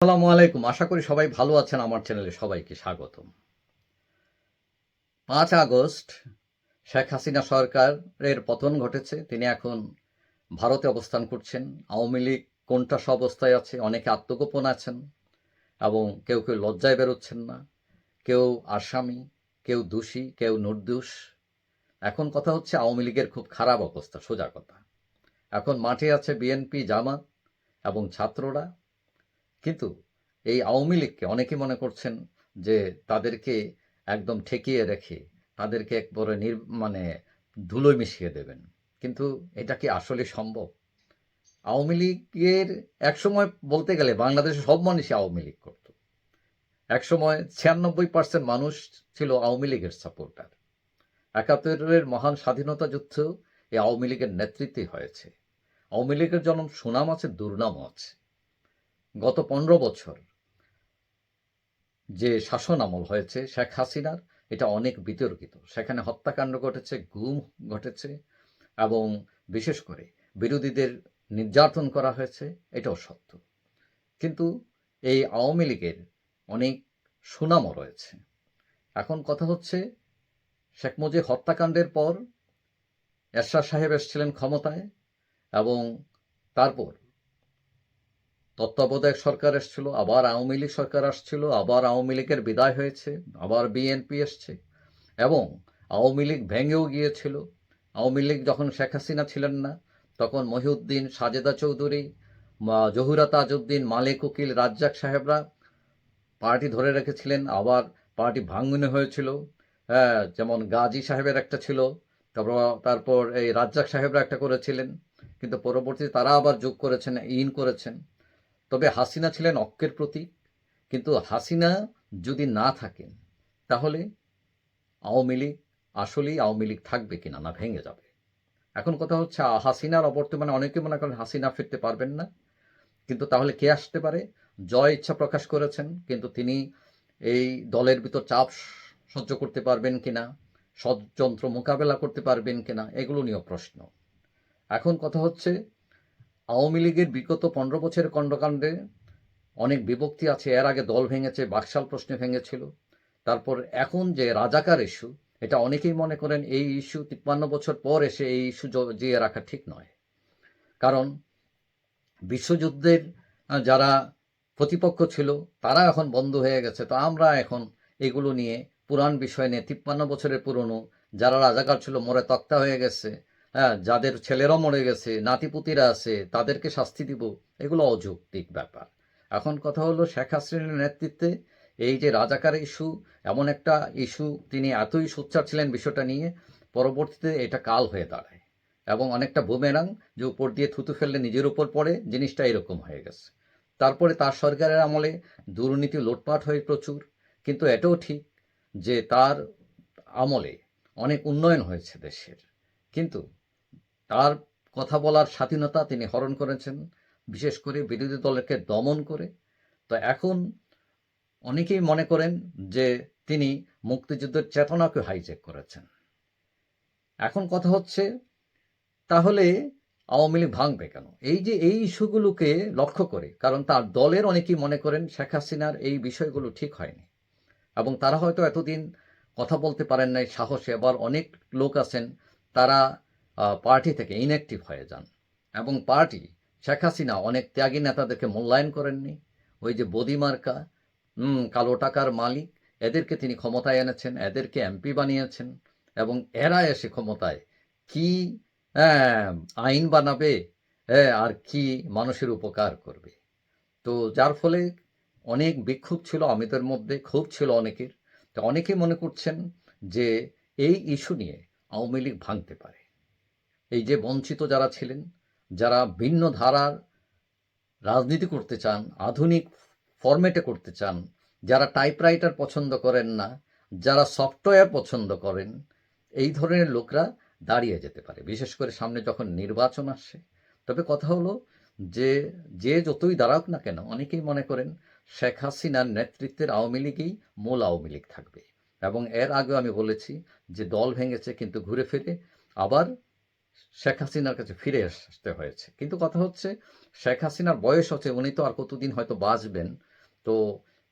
আসসালামু আলাইকুম। আশা করি সবাই ভালো আছেন। আমার চ্যানেলে সবাইকে স্বাগতম। পাঁচ আগস্ট, শেখ হাসিনা সরকারের পতন ঘটেছে। তিনি এখন ভারতে অবস্থান করছেন। আওয়ামী লীগ কোনটা সব অবস্থায় আছে? অনেকে আত্মগোপন আছেন এবং কেউ কেউ লজ্জায় বেরোচ্ছেন না। কেউ আসামি, কেউ দোষী, কেউ নির্দোষ। এখন কথা হচ্ছে আওয়ামী লীগের খুব খারাপ অবস্থা, সোজা কথা। এখন মাঠে আছে বিএনপি জামাত এবং ছাত্ররা। কিন্তু এই আওয়ামী লীগকে অনেকে মনে করছেন যে তাদেরকে একদম ঠেকিয়ে রেখে তাদেরকে একবারে নির মানে ধুলোয় মিশিয়ে দেবেন। কিন্তু এটা কি আসলে সম্ভব? আওয়ামী লীগের একসময় বলতে গেলে বাংলাদেশের সব মানুষই আওয়ামী লীগ করত। একসময় ছিয়ানব্বই পার্সেন্ট মানুষ ছিল আওয়ামী লীগের সাপোর্টার একাত্তরের মহান স্বাধীনতা যুদ্ধ এই আওয়ামী লীগের নেতৃত্বে হয়েছে। আওয়ামী লীগের জন্ম সুনাম আছে, দুর্নামও আছে। গত পনেরো বছর যে শাসন আমল হয়েছে শেখ হাসিনার, এটা অনেক বিতর্কিত। সেখানে হত্যাকাণ্ড ঘটেছে, গুম ঘটেছে এবং বিশেষ করে বিরোধীদের নির্যাতন করা হয়েছে, এটাও সত্য। কিন্তু এই আওয়ামী লীগের অনেক সুনামও রয়েছে। এখন কথা হচ্ছে, শেখ মুজিব হত্যাকাণ্ডের পর এরশাদ সাহেব এসেছিলেন ক্ষমতায় এবং তারপর তত্ত্বাবধায়ক সরকার এসছিল, আবার আওয়ামী লীগ সরকার আসছিল, আবার আওয়ামী লীগের বিদায় হয়েছে, আবার বিএনপি এসছে এবং আওয়ামী লীগ ভেঙেও গিয়েছিল। আওয়ামী লীগ যখন শেখ হাসিনা ছিলেন না, তখন মহিউদ্দিন, সাজেদা চৌধুরী জহুরা তাজউদ্দিন, মালিক উকিল রাজ্জাক সাহেবরা পার্টি ধরে রেখেছিলেন, আবার পার্টি ভাঙনে হয়েছিল। হ্যাঁ যেমন গাজী সাহেবের একটা ছিল, তারপর তারপর এই রাজ্জাক সাহেবরা একটা করেছিলেন, কিন্তু পরবর্তীতে তারা আবার যোগ করেছেন, ইন করেছেন। তবে হাসিনা ছিলেন অক্কের প্রতীক। কিন্তু হাসিনা যদি না থাকেন, তাহলে আওয়ামী লীগ আসলেই আওয়ামী লীগ থাকবে কিনা না ভেঙে যাবে। এখন কথা হচ্ছে, হাসিনার অবর্তমানে অনেকে মনে করেন হাসিনা ফিরতে পারবেন না। কিন্তু তাহলে কে আসতে পারে? জয় ইচ্ছা প্রকাশ করেছেন, কিন্তু তিনি এই দলের ভিতর চাপ সহ্য করতে পারবেন কিনা? ষড়যন্ত্র মোকাবেলা করতে পারবেন কিনা? এগুলো নিয়েও প্রশ্ন। এখন কথা হচ্ছে আওয়ামী লীগের বিগত পনেরো বছরের কণ্ডকাণ্ডে অনেক বিভক্তি আছে। এর আগে দল ভেঙেছে, বাকশাল প্রশ্নে ভেঙেছিল। তারপর এখন যে রাজাকার ইস্যু এটা অনেকেই মনে করেন এই ইস্যু তিপ্পান্ন বছর পর এসে এই ইস্যু জিয়ে রাখা ঠিক নয়। কারণ বিশ্বযুদ্ধের যারা প্রতিপক্ষ ছিল, তারা এখন বন্ধ হয়ে গেছে। তো আমরা এখন এগুলো নিয়ে পুরাণ বিষয় নিয়ে তিপ্পান্ন বছরের পুরনো, যারা রাজাকার ছিল, মরে তক্তা হয়ে গেছে। হ্যাঁ যাদের ছেলেরা মরে গেছে, নাতিপুতিরা আছে, তাদেরকে শাস্তি দিব, এগুলো অযৌক্তিক ব্যাপার। এখন কথা হলো শেখ হাসিনার নেতৃত্বে এই যে রাজাকার ইস্যু, এমন একটা ইস্যু, তিনি এতই সোচ্চার ছিলেন বিষয়টা নিয়ে, পরবর্তীতে এটা কাল হয়ে দাঁড়ায়। এবং অনেকটা বুমেরাং যে উপর দিয়ে থুতু ফেললে নিজের উপর পড়ে, জিনিসটা এরকম হয়ে গেছে। তারপরে তার সরকারের আমলে দুর্নীতি, লুটপাট হয়ে প্রচুর। কিন্তু এটাও ঠিক যে তার আমলে অনেক উন্নয়ন হয়েছে দেশের। কিন্তু তার কথা বলার স্বাধীনতা তিনি হরণ করেছেন, বিশেষ করে বিরোধী দলকে দমন করে। তো এখন অনেকেই মনে করেন যে তিনি মুক্তিযুদ্ধের চেতনাকে হাইজ্যাক করেছেন। এখন কথা হচ্ছে, তাহলে আওয়ামী লীগ ভাঙবে কেন? এই যে এই ইস্যুগুলোকে লক্ষ্য করে, কারণ তার দলের অনেকেই মনে করেন শেখ হাসিনার এই বিষয়গুলো ঠিক হয়নি। এবং তারা হয়তো এতদিন কথা বলতে পারেন নাই, সাহসে, আবার অনেক লোক আছেন, তারা পার্টি থেকে ইনঅ্যাক্টিভ হয়ে যান। এবং পার্টি, শেখ হাসিনা অনেক ত্যাগী নেতাদেরকে মূল্যায়ন করেননি। ওই যে বদিমার্কা হুম কালো টাকার মালিক, এদেরকে তিনি ক্ষমতায় এনেছেন, এদেরকে এমপি বানিয়েছেন। এবং এরা এসে ক্ষমতায় কি আইন বানাবে আর কি মানুষের উপকার করবে। তো যার ফলে অনেক বিক্ষোভ ছিল আমিদের মধ্যে, ক্ষোভ ছিল অনেকের। তো অনেকে মনে করছেন যে এই ইস্যু নিয়ে আওয়ামী লীগ ভাঙতে পারে। এই যে বঞ্চিত যারা ছিলেন, যারা ভিন্ন ধারার রাজনীতি করতে চান, আধুনিক ফরম্যাটে করতে চান, যারা টাইপরাইটার পছন্দ করেন না, যারা সফটওয়্যার পছন্দ করেন, এই ধরনের লোকরা দাঁড়িয়ে যেতে পারে। বিশেষ করে সামনে যখন নির্বাচন আসে তবে কথা হলো যে যে যতই দাঁড়াক না কেন, অনেকেই মনে করেন শেখ হাসিনার নেতৃত্বের আওয়ামী লীগই মূল আওয়ামী লীগ থাকবে। এবং এর আগে আমি বলেছি যে দল ভেঙেছে কিন্তু ঘুরে ফিরে আবার শেখ হাসিনার কাছে ফিরে আসতে হয়েছে। কিন্তু কথা হচ্ছে, শেখ হাসিনার বয়স হচ্ছে, উনি তো আর কতদিন হয়তো বাঁচবেন। তো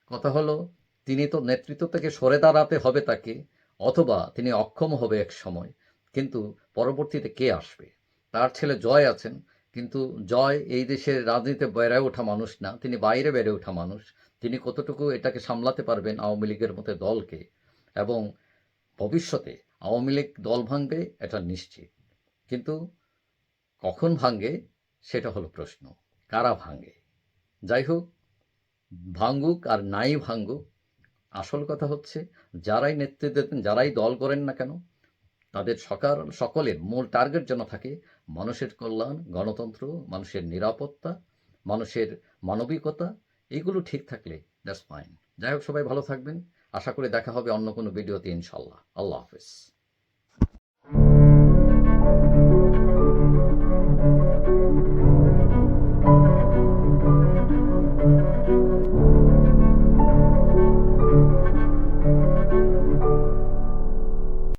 কথা হলো, তিনি তো নেতৃত্ব থেকে সরে দাঁড়াতে হবে তাকে, অথবা তিনি অক্ষম হবে এক সময়। কিন্তু পরবর্তীতে কে আসবে? তার ছেলে জয় আছেন, কিন্তু জয় এই দেশের রাজনীতিতে বেড়ে ওঠা মানুষ না। তিনি বাইরে বেড়ে ওঠা মানুষ। তিনি কতটুকু এটাকে সামলাতে পারবেন আওয়ামী লীগের মতো দলকে? এবং ভবিষ্যতে আওয়ামী লীগ দল ভাঙবে, এটা নিশ্চিত। কিন্তু কখন ভাঙ্গে সেটা হলো প্রশ্ন। কারা ভাঙে? যাই হোক ভাঙ্গুক আর নাই ভাঙ্গুক আসল কথা হচ্ছে যারাই নেতৃত্ব দেন, যারাই দল করেন না কেন, তাদের সকাল সকলের মূল টার্গেট যেন থাকে মানুষের কল্যাণ, গণতন্ত্র, মানুষের নিরাপত্তা, মানুষের মানবিকতা, এগুলো ঠিক থাকলে দ্যাটস ফাইন। যাই হোক সবাই ভালো থাকবেন। আশা করি দেখা হবে অন্য কোনো ভিডিওতে ইনশাল্লাহ। আল্লাহ হাফেজ।